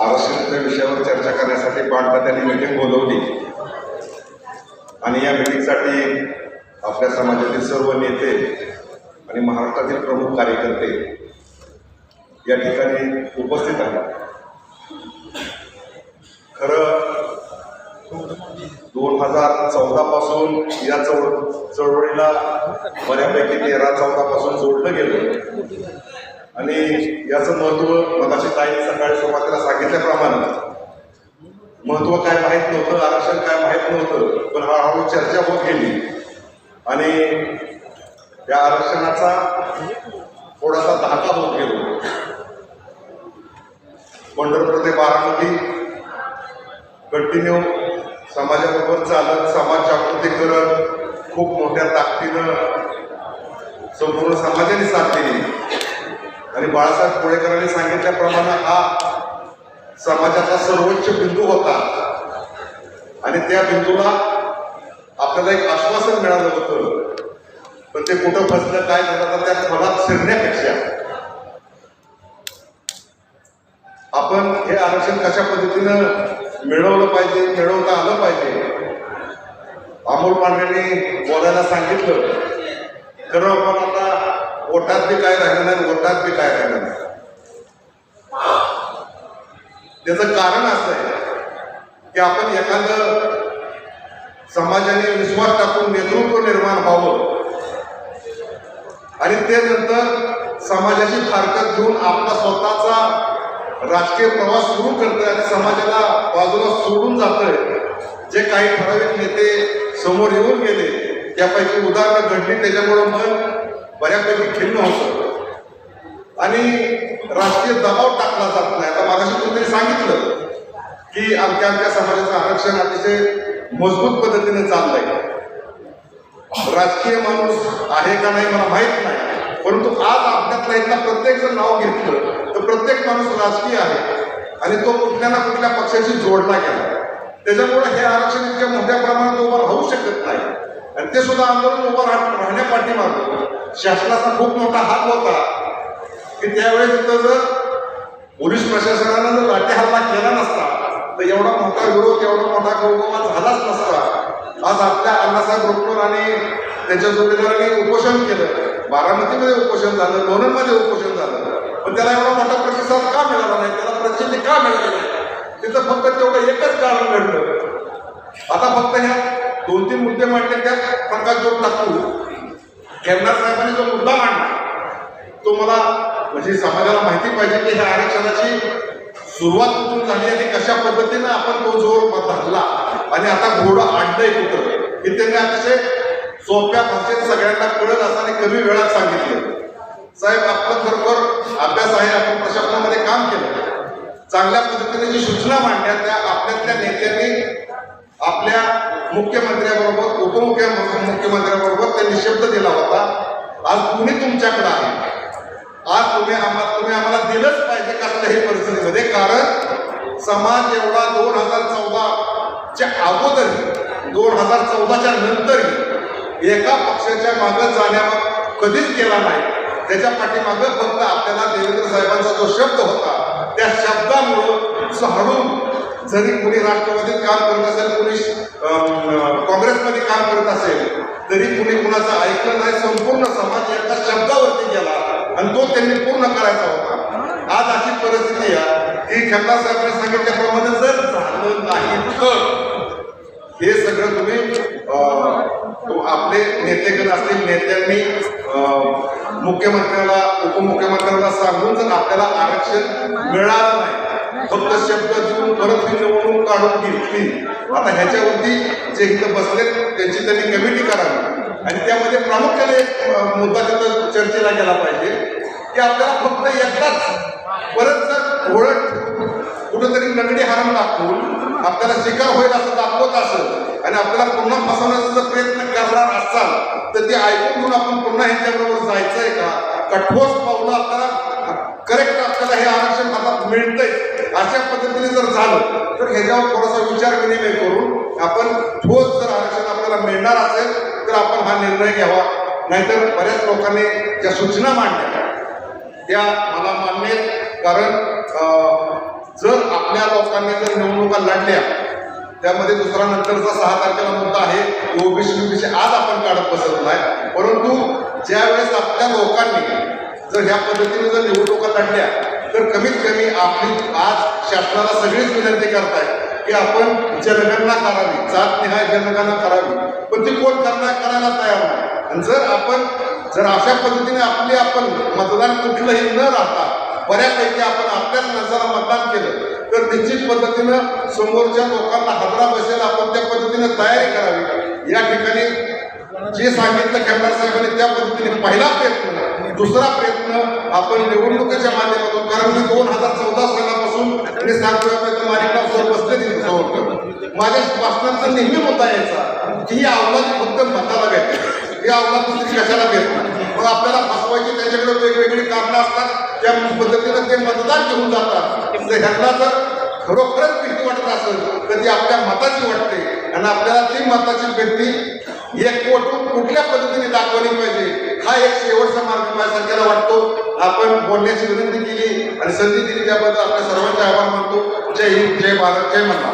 आरक्षणाच्या विषयावर चर्चा करण्यासाठी पालटा त्यांनी मीटिंग बोलवली. आणि या मीटिंगसाठी आपल्या समाजातील सर्व नेते आणि महाराष्ट्रातील प्रमुख कार्यकर्ते या ठिकाणी उपस्थित आहेत. खरं दोन हजार चौदापासून या चळ चळवळीला बऱ्यापैकी तेरा चौदापासून जोडलं गेलं. आणि याचं महत्त्व मगाशी ताई सकाळी सुरुवातीला सांगितल्याप्रमाणे महत्त्व काय माहीत नव्हतं आरक्षण काय माहीत नव्हतं पण हळूहळू चर्चा होत गेली. आणि या आरक्षणाचा थोडासा धाका होत गेलो. पंढरपूर ते बारामती कंटिन्यू समाजाबरोबर चालत समाज जागृती करत खूप मोठ्या ताकदीनं संपूर्ण समाजाने साथ दिली. आणि बाळासाहेब कोळेकरांनी सांगितल्याप्रमाणे हा समाजाचा सर्वोच्च बिंदू होता. आणि त्या बिंदूला आपल्याला एक आश्वासन मिळालं होतं. पण ते कुठं फसलं काय झालं तर त्या मनात शिरण्यापेक्षा आपण हे आरक्षण कशा पद्धतीनं मिळवलं पाहिजे मिळवता आलं पाहिजे? अमोल पांडेने बोलायला सांगितलं. खरं आपण आता पोटात बी काय राहिलं नाही ओटात बी काय राहिलं नाही. त्याचं कारण असं आहे की आपण एखादं समाजाने विश्वास टाकून नेतृत्व निर्माण व्हावं. आणि ते नंतर समाजाची फारकत घेऊन आपला स्वतःचा राजकीय प्रवास सुरू करतोय आणि समाजाला बाजूला सोडून जातोय. जे काही ठराविक नेते समोर येऊन गेले त्यापैकी उदाहरणं घडली त्याच्यामुळं मन बऱ्यापैकी खिन्न होतं आणि राजकीय दबाव टाकला जात नाही. आता मागाशी तुम्ही सांगितलं की आमच्या आमच्या समाजाचं आरक्षण अतिशय मजबूत पद्धतीने चाललंय. राजकीय माणूस आहे का नाही मला माहीत नाही. परंतु आज आपल्यातला एकदा प्रत्येक जर नाव घेतलं तर प्रत्येक माणूस राजकीय आहे. आणि तो कुठल्या ना कुठल्या पक्षाशी जोडला गेला. त्याच्यामुळे हे आरक्षण इतक्या मोठ्या प्रमाणात उभं राहू शकत नाही. आणि ते सुद्धा आंदोलन उभं राह राहण्या पाठीमागं. शासनाचा खूप मोठा हात होता की त्यावेळेस तिथं जर पोलीस प्रशासनानं जर लाठी हल्ला केला नसता तर एवढा मोठा विरोध एवढा मोठा गौरव झालाच नसता. आज आपल्या अण्णासाहेब रोकडोर आणि त्याच्या जोडीदारांनी उपोषण केलं. बारामतीमध्ये उपोषण झालं लोणंदमध्ये उपोषण झालं. पण त्याला एवढा मोठा प्रतिसाद का मिळाला नाही? त्याला प्रसिद्धी का मिळाली नाही? तिथं फक्त तेवढं एकच कारण घडलं. आता फक्त ह्या दोन तीन मुद्दे मांडले त्यात प्रकाश जोड टाकू. खेरनार साहेबांनी जो मुद्दा मांडला तो मला म्हणजे समाजाला माहिती पाहिजे की ह्या आरक्षणाची सुरुवात कुठून झाली आणि कशा पद्धतीनं आपण तो जोर धरला आणि आता घोडं आणलंय कुठं? हे त्यांनी अतिशय सोप्या भाषेत सगळ्यांना कळत असं आणि कमी वेळात सांगितलं. साहेब आपण खरोखर अभ्यास आहे आपण प्रशासनामध्ये काम केलं. चांगल्या पद्धतीने जी सूचना मांडल्या त्या आपल्यातल्या नेत्यांनी आपल्या मुख्यमंत्र्याबरोबर उपमुख्य मुख्यमंत्र्याबरोबर त्यांनी शब्द दिला होता आज तुम्ही तुमच्याकडे आहे. आज तुम्ही आम्हाला तुम्ही आम्हाला दिलंच पाहिजे कसल्याही परिस्थितीमध्ये कारण समाज एवढा दोन हजार चौदाच्या अगोदर दोन हजार चौदाच्या नंतरही एका पक्षाच्या मागं जाण्यावर कधीच गेला नाही. त्याच्या पाठीमागं फक्त आपल्याला देवेंद्र साहेबांचा जो शब्द होता त्या शब्दामुळं झाडून जरी कुणी राष्ट्रवादीत काम करत असेल कोणी अं, काँग्रेसमध्ये काम करत असेल तरी कुणी कुणाचं ऐकलं नाही संपूर्ण समाज एका शब्दावरती गेला आणि तो त्यांनी पूर्ण करायचा होता. आज अशी परिस्थिती आहे. की खेळा साहेबांनी सांगितल्याप्रमाणे जर झालं नाही तर हे सगळं तुम्ही अं, आपले नेतेकडे असतील नेत्यांनी मुख्यमंत्र्याला उपमुख्यमंत्र्याला सांगून जर आपल्याला आरक्षण मिळालं नाही फक्त शब्द देऊन परत ही निवडणूक काढून घेतली. आता ह्याच्यावरती जे इथं बसले त्यांची त्यांनी कमिटी करावी. आणि त्यामध्ये प्रामुख्याने एक मुद्दा तिथं चर्चेला गेला पाहिजे. की आपल्याला फक्त एकदाच परत जर ओळख कुठंतरी नगडी हारण दाखवून आपल्याला शिकार होईल असं दाखवत असं आणि आपल्याला पुन्हा फसवण्याचा जर प्रयत्न करणार असाल तर ते ऐकून घेऊन आपण पुन्हा ह्यांच्याबरोबर जायचंय का? का ठोस पावलं आपल्याला करेक्ट आपल्याला हे आरक्षण आता मिळतंय? अशा पद्धतीने जर झालं तर ह्याच्यावर थोडासा विचार विनिमय करून आपण ठोस जर आरक्षण आपल्याला मिळणार असेल तर आपण हा निर्णय घ्यावा. नाहीतर बऱ्याच लोकांनी ज्या सूचना मांडल्या त्या मला मान्य आहेत. कारण जर आपल्या आपल्या लोकांनी जर निवडणुका लढल्या त्यामध्ये दुसरा नंतरचा सहा तारखेला मुद्दा आहे. ओबीसी बीबीसी आज आपण काढत बसत नाही. परंतु ज्या वेळेस आपल्या लोकांनी जर ह्या पद्धतीने जर निवडणुका लढल्या तर कमीत कमी आपली आज शासनाला सगळीच विनंती करताय की आपण जनगणना करावी जात निहाय जनगणना करावी. पण ती कोण करणार? करायला तयार नाही. आणि जर आपण जर अशा पद्धतीने आपली आपण मतदान कुठलंही न राहता बऱ्यापैकी आपण आपल्याच माणसाला मतदान केलं तर निश्चित पद्धतीनं समोरच्या लोकांना हादरा बसेल आपण त्या पद्धतीने तयारी करावी. या ठिकाणी जे सांगितलं खेळणार साहेबांनी त्या पद्धतीने पहिला प्रयत्न दुसरा प्रयत्न आपण निवडणुकीच्या माध्यमातून कारण मी दोन हजार चौदा सालापासून आणि सात वेळापर्यंत माणिकराव सर बसले तिथे समोर माझ्या भाषणांचा नेहमी मुद्दा यायचा की ही अवलाद फक्त मताला भेटते ही अवलाद दुसरी कशाला भेट? नाही मग आपल्याला फसवायची त्याच्याकडे वेगवेगळी कारणं असतात त्या पद्धतीनं ते मतदान घेऊन जातात. तर ह्यांना जर खरोखरच भीती वाटत असेल तर ती आपल्या मताची वाटते. आणि आपल्याला ती मताची व्यक्ती एक वोटून कुठल्या पद्धतीने दाखवली पाहिजे? हा एक शेवटचा मार्ग माझ्यासारख्याला वाटतो. आपण बोलण्याची विनंती केली आणि संधी दिली त्याबद्दल आपल्या सर्वांचे आभार मानतो. जय हिंद जय भारत जय मल्हार